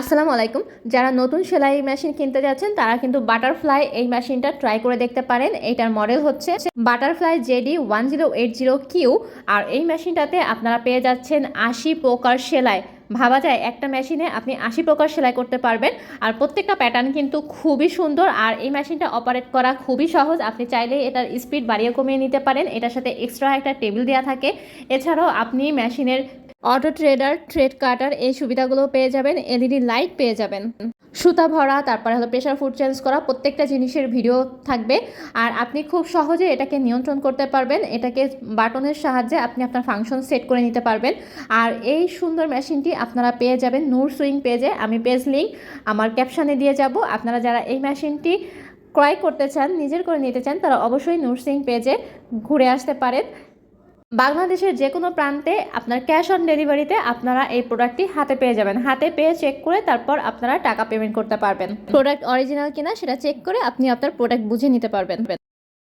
আসসালামু আলাইকুম। যারা নতুন সেলাই মেশিন কিনতে যাচ্ছেন, তারা কিন্তু বাটারফ্লাই এই মেশিনটা ট্রাই করে দেখতে পারেন। এইটার মডেল হচ্ছে butterfly JD one zero eight zero Q আর এই মেশিনটাতে আপনারা পেয়ে যাচ্ছেন আশি প্রকার সেলাই। ভাবা যায় একটা মেশিনে আপনি আশি প্রকার সেলাই করতে পারবেন। আর প্রত্যেকটা প্যাটার্ন কিন্তু খুবই সুন্দর আর এই মেশিনটা অপারেট করা খুবই সহজ। আপনি চাইলে এটার স্পিড বাড়িয়ে কমিয়ে নিতে পারেন। এটার সাথে এক্সট্রা একটা টেবিল দেওয়া থাকে। এছাড়াও আপনি মেশিনের অটো ট্রেডার, ট্রেড কাটার এই সুবিধাগুলো পেয়ে যাবেন, এলইডি লাইট পেয়ে যাবেন। সুতা ভরা, তারপরে হলো প্রেশার ফুড চেঞ্জ করা, প্রত্যেকটা জিনিসের ভিডিও থাকবে। আর আপনি খুব সহজে এটাকে নিয়ন্ত্রণ করতে পারবেন, এটাকে বাটনের সাহায্যে আপনি আপনার ফাংশন সেট করে নিতে পারবেন। আর এই সুন্দর মেশিনটি আপনারা পেয়ে যাবেন নূর সুইং পেজে আমি পেজ লিঙ্ক আমার ক্যাপশানে দিয়ে যাব। আপনারা যারা এই মেশিনটি ক্রয় করতে চান, নিজের করে নিতে চান, তারা অবশ্যই নূর সুইং পেজে ঘুরে আসতে পারেন। বাংলাদেশের যে কোনো প্রান্তে আপনার ক্যাশ অন ডেলিভারিতে আপনারা এই প্রোডাক্টটি হাতে পেয়ে যাবেন। হাতে পেয়ে চেক করে তারপর আপনারা টাকা পেমেন্ট করতে পারবেন। প্রোডাক্ট অরিজিনাল কিনা সেটা চেক করে আপনি আপনার প্রোডাক্ট বুঝে নিতে পারবেন।